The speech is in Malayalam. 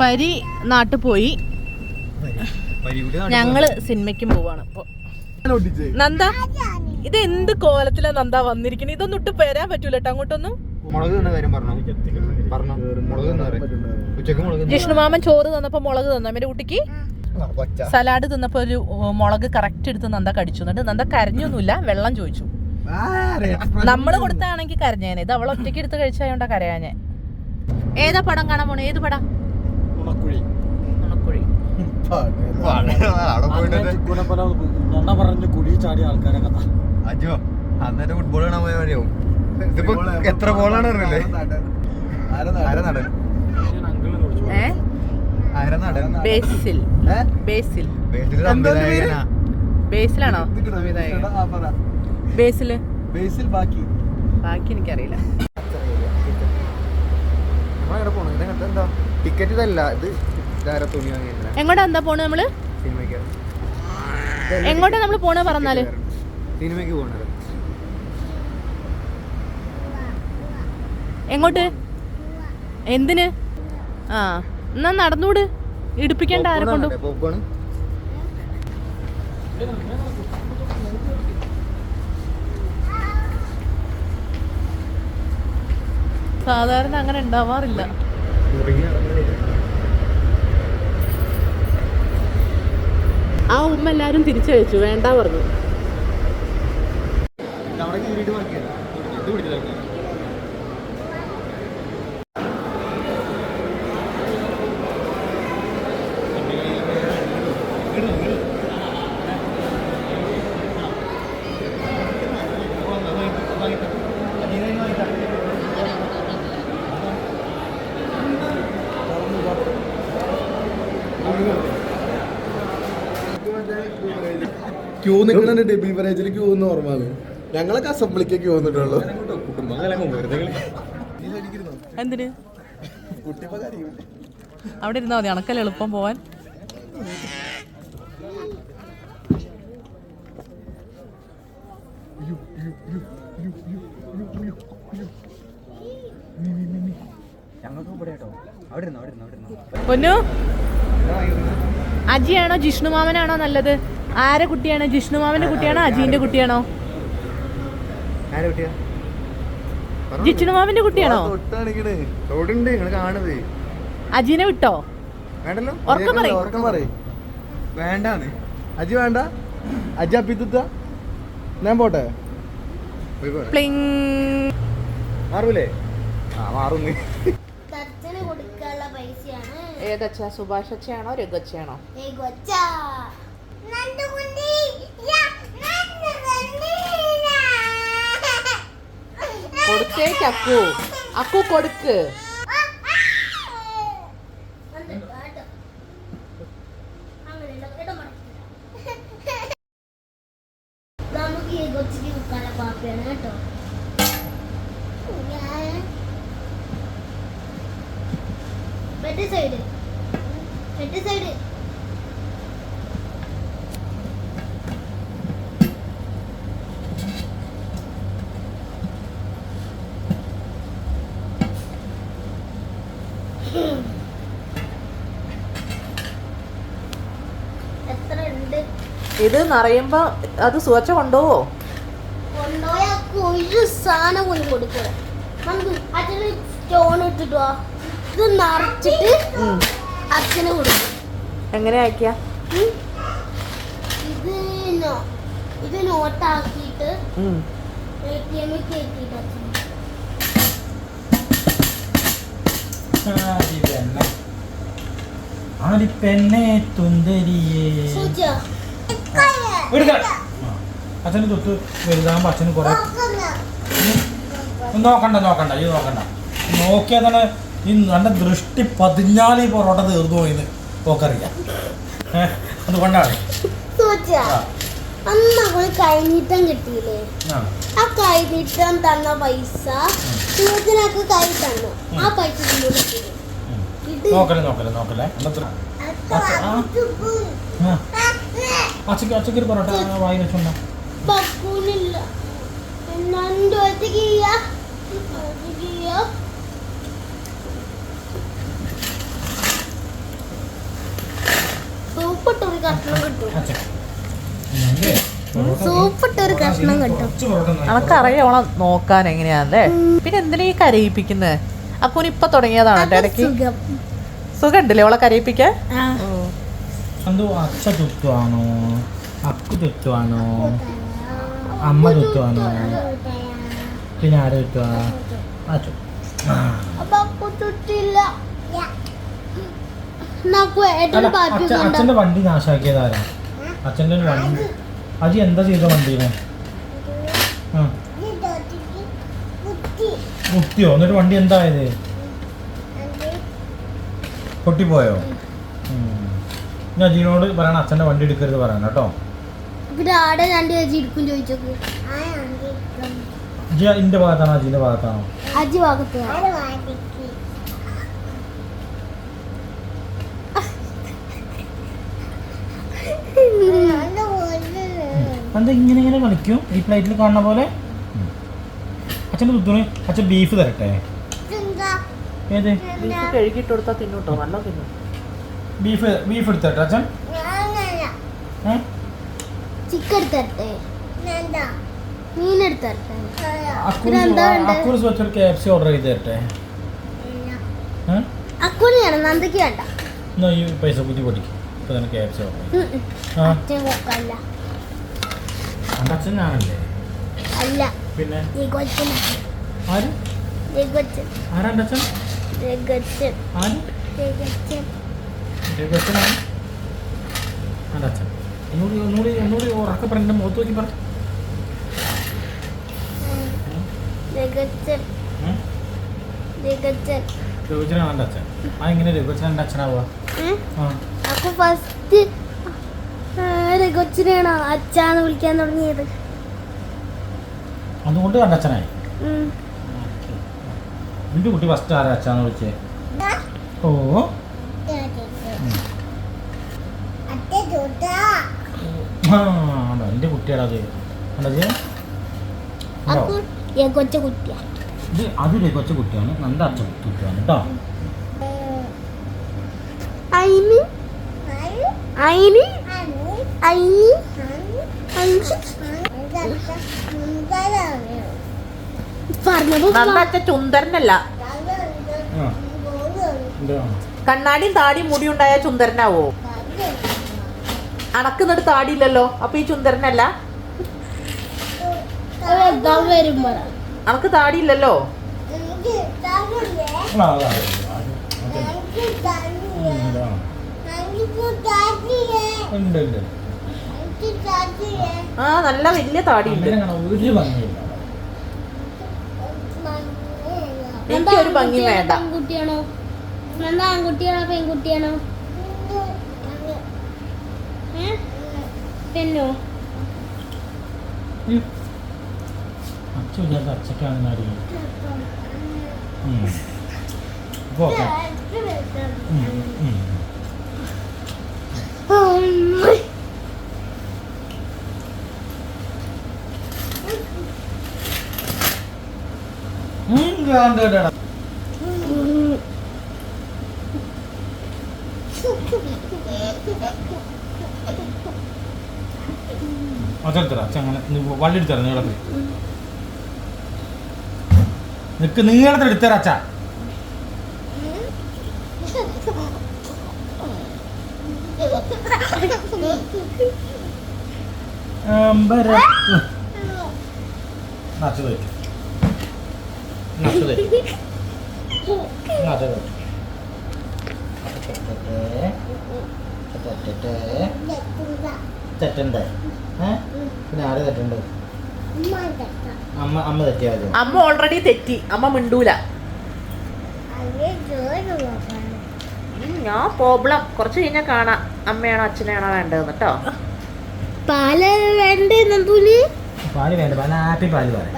പരി നാട്ടിൽ പോയി. ഞങ്ങൾ സിനിമയ്ക്കും പോവാണ് നന്ദ ഇത് എന്ത് കോലത്തിലാ നന്ദ വന്നിരിക്കണേ? ഇതൊന്നും ഇട്ട് വരാൻ പറ്റൂല കേട്ടോ അങ്ങോട്ടൊന്നും. മുളക് തിന്ന കാര്യം പറഞ്ഞോ? പറഞ്ഞോ. മുളക് തിന്ന ഉച്ചയ്ക്ക് മുളക് തിന്ന. ജിഷ്ണുമാമൻ ചോറ് തന്നപ്പോ മുളക് തന്നു. എന്റെ കുട്ടിക്ക്. സലാഡ് തിന്നപ്പോ ഒരു മുളക് കറക്റ്റ് എടുത്ത് നന്ദ കടിച്ചു. എന്നിട്ട് നന്ദ കരഞ്ഞൊന്നുമില്ല വെള്ളം ചോദിച്ചു. നമ്മൾ കൊടുത്താണെങ്കിൽ കരഞ്ഞേനെ. ഇത് അവൾ ഒറ്റയ്ക്ക് എടുത്ത് കഴിച്ചായോണ്ടാ കരയാഞ്ഞെ. ഏതാ പടം കാണാൻ പോണേ? ഏത് പടം? പറഞ്ഞ് കുഴി ചാടിയ ആൾക്കാരെ കഥ. അജോ അന്നേരം ഫുട്ബോൾ കാണാൻ പോയ വഴിയാവും. ഇതിപ്പോ എത്ര ബോളാണ് അറിയില്ലേ ആര നടൻ? ബേസിൽ? ബേസിൽ. ബേസിൽ ബേസിലാണോ? ബേസിൽ? ബേസിൽ ബാക്കി. ബാക്കി എനിക്കറിയില്ല. ടിക്കറ്റ് ഇതല്ല. ഇത് തുണി എങ്ങോട്ടാ എന്താ പോണ നമ്മൾ? സിനിമയ്ക്ക്. എങ്ങോട്ടാ നമ്മൾ പോണ പറഞ്ഞാൽ? സിനിമയ്ക്ക് പോണത്. എങ്ങോട്ട്? എന്തിന്? ആ. എന്നാ നടന്നൂട്. ഇടിപ്പിക്കണ്ട ആരെ കൊണ്ടും. സാധാരണ അങ്ങനെ ഉണ്ടാവാറില്ല. ആ ഉമ്മ എല്ലാരും തിരിച്ചയച്ചു വേണ്ട പറഞ്ഞു. ക്യൂ നിൽക്കുന്ന ഡെബി ബിവറേജിൽ ക്യൂ എന്ന് ഓർമ്മയാണ് ഞങ്ങളൊക്കെ അസംബ്ലിക്ക് ക്യൂ വന്നിട്ടുള്ളൂ. എന്തിന്? അവിടെ ഇരുന്നാ മതി അണക്കല്ല എളുപ്പം പോവാൻ. ഞങ്ങൾക്ക് ഇവിടെ കേട്ടോ പൊന്നു? അജിയാണോ ജിഷ്ണു മാമനാണോ നല്ലത്? ആരെ കുട്ടിയാണ്? ജിഷ്ണു മാമന്റെ കുട്ടിയാണോ അജിന്റെ കുട്ടിയാണോ? ജിഷ്ണു മാമന്റെ കുട്ടിയാണോ? അജീനെ വിട്ടോ? വേണ്ടാന്ന്. അജി വേണ്ട. അജി അപ്പിത്തുത്ത. ഞാൻ പോട്ടെ? മാറൂലേ? ആ മാറുന്നു ഏതച്ഛ സുഭാഷച്ചയാണോ നന്ദുകുണ്ടി. കൊടുത്തേക്ക് അക്കു അക്കു കൊടുക്ക് നന്ദു, കേട്ടോ. അങ്ങനെയല്ല, കേട്ടോ മടക്കില്ല. നമുക്ക് ഈ കൊച്ചിക്ക് കൊടുക്കാനുള്ള പാപ്പയാണ് കേട്ടോ ഞാൻ ബെഡ് സൈഡ് ബെഡ് സൈഡ് ഇത് നിറയുമ്പോ അത് സുവച്ച കൊണ്ടുപോവോ? കൊണ്ടുപോയാക്ക് ഒരു സാധനം പോലും കൊടുക്കുക നമുക്ക് അച്ഛന് സ്റ്റോൺ ഇട്ടിട്ടോ ഇത് നിറച്ചിട്ട് അച്ഛന് കൊടുക്കും. എങ്ങനെ അയക്കാ ഉം. ഇത് ഇത് നോട്ടാക്കിയിട്ട് എ ടി എമ്മിൽ കയറ്റിയിട്ട് അച്ഛന്. ആലിപ്പെന്നെ തുന്തരിയേ? സൂചിയോ? എടുക്കാം. അച്ഛന് തൊട്ട് വലുതാകുമ്പോ അച്ഛന് കുറെ നോക്കണ്ട നോക്കണ്ട ഇത് നോക്കണ്ട. നോക്കിയാൽ തന്നെ ഈ നല്ല ദൃഷ്ടി പതിഞ്ഞാൽ ഈ പൊറോട്ട തീർന്നു പോയിന്ന്. പോക്കറിയാം. അതുകൊണ്ടാണ്. അന്ന് അവൾ കൈനീട്ടം കിട്ടിയില്ലേ? ആ. കൈനീട്ടം തന്ന പൈസ സൂചനക്ക് കൈ തന്നു. ആ പൈസ. ഇത് ആ. ആ. അച്ഛക്ക് അച്ഛക്ക് ഒരു പൊറോട്ട വായി വെച്ചോണ്ട. പക്കൂനില്ല സൂപ്പിട്ട് ഒരു കഷ്ണം കിട്ടും. സൂപ്പിട്ട് കഷ്ണം നോക്കാൻ എങ്ങനെയാണല്ലേ പിന്നെ എന്തിനാ ഈ കരയിപ്പിക്കുന്നത് അപ്പൊ ഇപ്പൊ തുടങ്ങിയതാണ് ഇടയ്ക്ക്? സുഖം. ഉണ്ടല്ലേ ഓളെ കരയിപ്പിക്കാൻ? അക്കു അമ്മ പിന്നെ ആരോ തുത്തുവാ? അച്ഛന്റെ വണ്ടി നാശാക്കിയതാരാ? അച്ഛന്റെ വണ്ടി അജി എന്താ ചെയ്ത വണ്ടീനെ? മുത്തിയോ എന്നിട്ട് വണ്ടി എന്തായത്? പൊട്ടിപ്പോയോ? ഞാൻ അജീനോട് പറയണം അച്ഛന്റെ വണ്ടി എടുക്കരുത് പറയണം കേട്ടോ. ഇന്റെ ഭാഗത്താണോ? അജീന്റെ ഭാഗത്താണോ? അജി ഭാഗത്ത്. എന്താ ഇങ്ങനെ ഇങ്ങനെ കളിക്കും? ഈ പ്ലേറ്റിൽ കാണുന്ന പോലെ? അച്ഛന്റെ തുത്തുണി അച്ഛൻ ബീഫ് തരട്ടെ? ഏത്? കൊടുത്താൽ തിന്നൂട്ടോ നല്ല തിന്നു. ബീഫ് ബീഫ് എടുത്തട്ടെ അച്ഛൻ? ചിക്കൻ എടുത്തരട്ടെ. മീൻ എടുത്തരട്ടെ. വെച്ചൊരു കെ എഫ് സി ഓർഡർ ചെയ്ത് തരട്ടെ വേണം നന്ദയ്ക്ക് വേണ്ട. പൈസ കുത്തി പൊടിക്കും ഇപ്പൊ തന്നെ കെ എഫ് സി ഓർഡർ ഉം, ആ അച്ഛൻ ഞാനല്ലേ അല്ല. പിന്നെ? ഈ കൊച്ചൻ ആര്? ഈ കൊച്ചൻ ആരാ എന്റെ അച്ഛൻ ഈ കൊച്ചൻ ആര് എന്റെ അച്ഛനാണ് എന്റെ അച്ഛൻ? ഒന്നുകൂടി ഒന്നുകൂടി ഒന്നുകൂടി ഉറക്കെ പറഞ്ഞ മുഖത്ത് നോക്കി പറ? ഈ കൊച്ചൻ രഘുചനാണ് എന്റെ അച്ഛൻ. ആ എങ്ങനെ രഘുചൻ എന്റെ അച്ഛനാവുക? അപ്പൊ ഫസ്റ്റ് കൊച്ചിനെയാണോ? അച്ഛാന്ന് വിളിക്കാൻ തുടങ്ങിയത്. അതുകൊണ്ട് എന്റെ അച്ഛനായി. എന്റെ കുട്ടി ഫസ്റ്റ് ആരാ അച്ഛാന്ന് വിളിച്ചേ? ഓ. എന്റെ കുട്ടിയാടാ അത്. കണ്ടത് കൊച്ച കുട്ടിയാ. ഇത് അതിലെ കൊച്ചു കുട്ടിയാണ്. നല്ല അച്ഛൻ കുട്ടിയാണ് കേട്ടോ. അയിന് അയിന് അയിന് പറഞ്ഞപ്പോ നന്ന അച്ഛൻ ചുന്ദരനല്ല. കണ്ണാടിയും താടിയും മുടി ഉണ്ടായ ചുന്ദരനാവോ? അണക്കുന്നിട്ട് താടിയില്ലല്ലോ. അപ്പൊ ഈ ചുന്ദരനല്ല? അണക്ക് താടിയില്ലല്ലോ. ഉണ്ട്. ആ നല്ല വലിയ താടിയുണ്ട്. എനിക്കൊരു ഭംഗി വേണ്ട. ആൺകുട്ടിയാണോ പെൺകുട്ടിയാണോ? പെണ്ണോ? അച്ഛൻ അച്ഛ വിചാരിച്ച അച്ഛക്കാണെന്ന് അറിയും അപ്പോൾ ഓക്കെ. അച്ഛൻ അച്ഛൻ അങ്ങനെ നി- വള്ളി എടുത്തരാം നീളത്തിൽ നിക്ക് നീളത്തിൽ എടുത്തരാ അച്ഛാ. അമ്പര നച്ചു നച്ചു തയ്ക്കും നച്ചു തയ്ക്കും തെറ്റണ്ടേ. പിന്നെ ആര് തെറ്റുണ്ട്? അമ്മ അമ്മ തെറ്റിയാ മതി. അമ്മ ഓൾറെഡി തെറ്റി. അമ്മ മിണ്ടൂല. ഞാൻ പ്രോബ്ലം കുറച്ച് കഴിഞ്ഞാൽ കാണാം. അമ്മയാണോ അച്ഛനെയാണോ വേണ്ടതെന്ന് കേട്ടോ പാൽ വേണ്ടേ പാൽ വേണ്ട പാൽ ആപ്പി പാൽ പറയാം